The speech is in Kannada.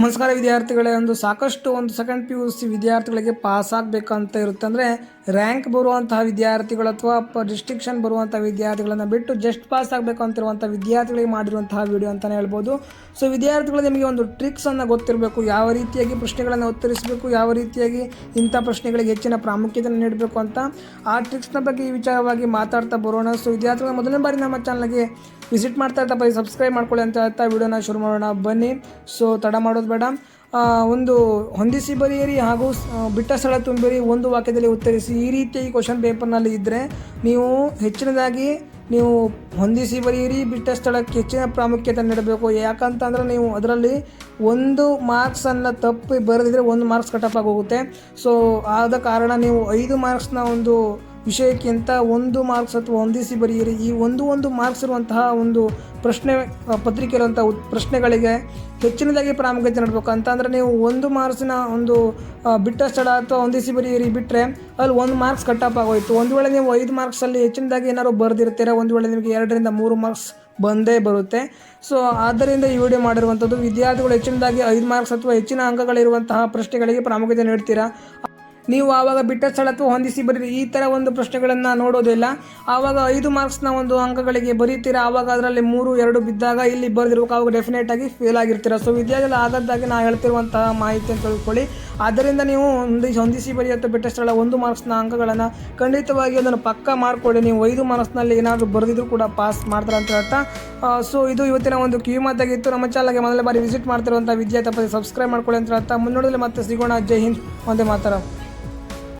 ನಮಸ್ಕಾರ ವಿದ್ಯಾರ್ಥಿಗಳೇ, ಒಂದು ಸಾಕಷ್ಟು ಒಂದು ಸೆಕೆಂಡ್ ಪಿ ಯು ಸಿ ವಿದ್ಯಾರ್ಥಿಗಳಿಗೆ ಪಾಸ್ ಆಗಬೇಕಂತ ಇರುತ್ತೆ ಅಂದರೆ ರ್ಯಾಂಕ್ ಬರುವಂತಹ ವಿದ್ಯಾರ್ಥಿಗಳು ಅಥವಾ ಪ ಬರುವಂಥ ವಿದ್ಯಾರ್ಥಿಗಳನ್ನು ಬಿಟ್ಟು ಜಸ್ಟ್ ಪಾಸ್ ಆಗಬೇಕು ಅಂತಿರುವಂಥ ವಿದ್ಯಾರ್ಥಿಗಳಿಗೆ ಮಾಡಿರುವಂತಹ ವಿಡಿಯೋ ಅಂತಲೇ ಹೇಳ್ಬೋದು. ಸೊ ವಿದ್ಯಾರ್ಥಿಗಳು ನಿಮಗೆ ಒಂದು ಟ್ರಿಕ್ಸನ್ನು ಗೊತ್ತಿರಬೇಕು, ಯಾವ ರೀತಿಯಾಗಿ ಪ್ರಶ್ನೆಗಳನ್ನು ಉತ್ತರಿಸಬೇಕು, ಯಾವ ರೀತಿಯಾಗಿ ಇಂಥ ಪ್ರಶ್ನೆಗಳಿಗೆ ಹೆಚ್ಚಿನ ಪ್ರಾಮುಖ್ಯತೆಯನ್ನು ನೀಡಬೇಕು ಅಂತ ಆ ಟ್ರಿಕ್ಸ್ನ ಬಗ್ಗೆ ಈ ವಿಚಾರವಾಗಿ ಮಾತಾಡ್ತಾ ಬರೋಣ. ಸೊ ವಿದ್ಯಾರ್ಥಿಗಳು ಮೊದಲನೇ ಬಾರಿ ನಮ್ಮ ಚಾನಲ್ಗೆ ವಿಸಿಟ್ ಮಾಡ್ತಾ ಇರ್ತಾ ಬರೀ ಸಬ್ಸ್ಕ್ರೈಬ್ ಮಾಡ್ಕೊಳ್ಳಿ ಅಂತ ಹೇಳ್ತಾ ವಿಡಿಯೋನ ಶುರು ಮಾಡೋಣ. ಬನ್ನಿ. ಸೊ ತಡ ಮಾಡೋದು ಬೇಡ. ಒಂದು ಹೊಂದಿಸಿ ಬರೆಯಿರಿ ಹಾಗೂ ಬಿಟ್ಟ ಸ್ಥಳ ತುಂಬಿರಿ. ಒಂದು ವಾಕ್ಯದಲ್ಲಿ ಉತ್ತರಿಸಿ. ಈ ರೀತಿಯಾಗಿ ಕ್ವಶನ್ ಪೇಪರ್ನಲ್ಲಿ ಇದ್ದರೆ ನೀವು ಹೆಚ್ಚಿನದಾಗಿ ನೀವು ಹೊಂದಿಸಿ ಬರೆಯಿರಿ, ಬಿಟ್ಟ ಸ್ಥಳಕ್ಕೆ ಹೆಚ್ಚಿನ ಪ್ರಾಮುಖ್ಯತೆ ನೀಡಬೇಕು. ಯಾಕಂತಂದರೆ ನೀವು ಅದರಲ್ಲಿ ಒಂದು ಮಾರ್ಕ್ಸನ್ನು ತಪ್ಪಿ ಬರೆದಿದ್ರೆ ಒಂದು ಮಾರ್ಕ್ಸ್ ಕಟಪ್ ಆಗೋಗುತ್ತೆ. ಸೊ ಆದ ಕಾರಣ ನೀವು ಐದು ಮಾರ್ಕ್ಸ್ನ ಒಂದು ವಿಷಯಕ್ಕಿಂತ ಒಂದು ಮಾರ್ಕ್ಸ್ ಅಥವಾ ಹೊಂದಿಸಿ ಬರೆಯಿರಿ. ಈ ಒಂದು ಒಂದು ಮಾರ್ಕ್ಸ್ ಇರುವಂತಹ ಒಂದು ಪ್ರಶ್ನೆ ಪತ್ರಿಕೆ ಇರುವಂಥ ಉತ್, ಪ್ರಶ್ನೆಗಳಿಗೆ ಹೆಚ್ಚಿನದಾಗಿ ಪ್ರಾಮುಖ್ಯತೆ ನೀಡಬೇಕು. ಅಂತಂದರೆ ನೀವು ಒಂದು ಮಾರ್ಕ್ಸಿನ ಒಂದು ಬಿಟ್ಟ ಸ್ಥಳ ಅಥವಾ ಹೊಂದಿಸಿ ಬರೆಯಿರಿ ಬಿಟ್ಟರೆ ಅಲ್ಲಿ ಒಂದು ಮಾರ್ಕ್ಸ್ ಕಟ್ಟಪ್ ಆಗೋಯಿತು. ಒಂದು ವೇಳೆ ನೀವು ಐದು ಮಾರ್ಕ್ಸಲ್ಲಿ ಹೆಚ್ಚಿನದಾಗಿ ಏನಾದ್ರು ಬರೆದಿರ್ತೀರ, ಒಂದು ವೇಳೆ ನಿಮಗೆ ಎರಡರಿಂದ ಮೂರು ಮಾರ್ಕ್ಸ್ ಬಂದೇ ಬರುತ್ತೆ. ಸೊ, ಆದ್ದರಿಂದ ಈ ವಿಡಿಯೋ ಮಾಡಿರುವಂಥದ್ದು ವಿದ್ಯಾರ್ಥಿಗಳು ಹೆಚ್ಚಿನದಾಗಿ ಐದು ಮಾರ್ಕ್ಸ್ ಅಥವಾ ಹೆಚ್ಚಿನ ಅಂಕಗಳಿರುವಂತಹ ಪ್ರಶ್ನೆಗಳಿಗೆ ಪ್ರಾಮುಖ್ಯತೆ ನೀಡ್ತೀರಾ? ನೀವು ಆವಾಗ ಬಿಟ್ಟ ಸ್ಥಳತ್ವ ಹೊಂದಿಸಿ ಬರೀರಿ. ಈ ಥರ ಒಂದು ಪ್ರಶ್ನೆಗಳನ್ನು ನೋಡೋದಿಲ್ಲ. ಆವಾಗ ಐದು ಮಾರ್ಕ್ಸ್ನ ಒಂದು ಅಂಕಗಳಿಗೆ ಬರೀತೀರಾ? ಆವಾಗ ಅದರಲ್ಲಿ ಮೂರು, ಎರಡು ಬಿದ್ದಾಗ ಇಲ್ಲಿ ಬರೆದಿರ್ಬೇಕು. ಆವಾಗ ಡೆಫಿನೆಟ್ ಆಗಿ ಫೇಲ್ ಆಗಿರ್ತೀರ? ಸೊ ವಿದ್ಯಾರ್ಥಿಗಳು ಆಗದ್ದಾಗಿ ನಾವು ಹೇಳ್ತಿರುವಂತಹ ಮಾಹಿತಿ ಅಂತ ತಿಳ್ಕೊಳ್ಳಿ. ಆದ್ದರಿಂದ ನೀವು ಹೊಂದಿಸಿ ಹೊಂದಿಸಿ ಬರಿ ಅಥವಾ ಬಿಟ್ಟ ಸ್ಥಳ ಒಂದು ಮಾರ್ಕ್ಸ್ನ ಅಂಕಗಳನ್ನು ಖಂಡಿತವಾಗಿ ಅದನ್ನು ಪಕ್ಕ ಮಾಡಿಕೊಳ್ಳಿ ನೀವು ಐದು ಮಾರ್ಕ್ಸ್ನಲ್ಲಿ ಏನಾದರೂ ಬರೆದಿದ್ರು ಕೂಡ ಪಾಸ್ ಮಾಡ್ತಾರೆ ಅಂತ ಹೇಳ್ತಾ ಸೊ ಇದು ಇವತ್ತಿನ ಒಂದು ಕಿವಿ ಮಾತಾಗಿತ್ತು. ನಮ್ಮ ಚಾನಲ್ಗೆ ಮೊದಲ ಬಾರಿ ವಿಸಿಟ್ ಮಾಡ್ತಿರುವಂಥ ವಿದ್ಯಾರ್ಥಿ ಸಬ್ಸ್ಕ್ರೈಬ್ ಮಾಡ್ಕೊಳ್ಳಿ ಅಂತ ಹೇಳ್ತಾ ಮುನ್ನೋಡಲ್ಲಿ ಮತ್ತೆ ಸಿಗೋಣ. ಜೈ ಹಿಂದ್. ಒಂದೇ ಮಾತರ.